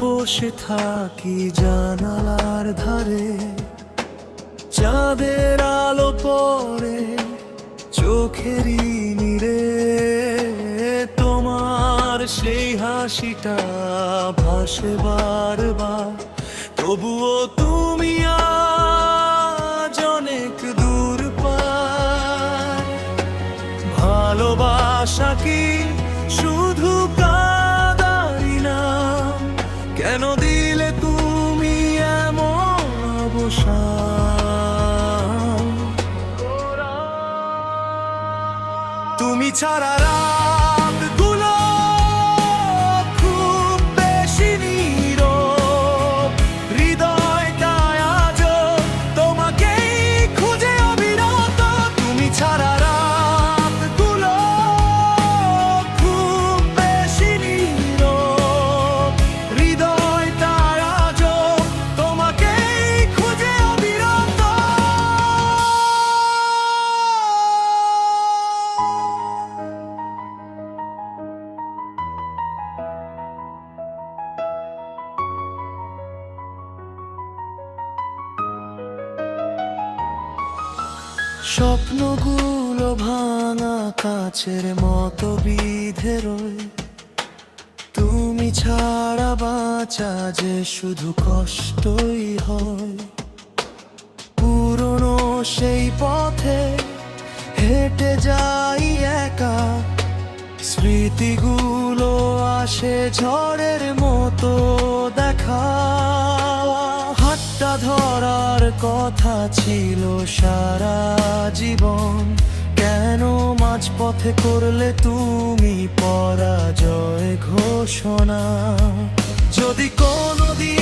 বসে থাকি জানালার ধারে। চাঁদের আলো পড়ে চোখেরই নিরে তোমার সেই হাসিটা ভাসে বারবার। তবুও তুমি আজ তুমি ছাড়া স্বপ্নগুলো ভাঙা কাছের মতো বিধে রয়। তুমি ছাড়া বাঁচা যে শুধু কষ্টই হয়। পুরনো সেই পথে হেঁটে যাই একা। স্মৃতিগুলো আসে ঝড়ের মতো। কথা ছিল সারা জীবন। কেন মাঝপথে করলে তুমি পরাজয় ঘোষণা? যদি কোনোদিন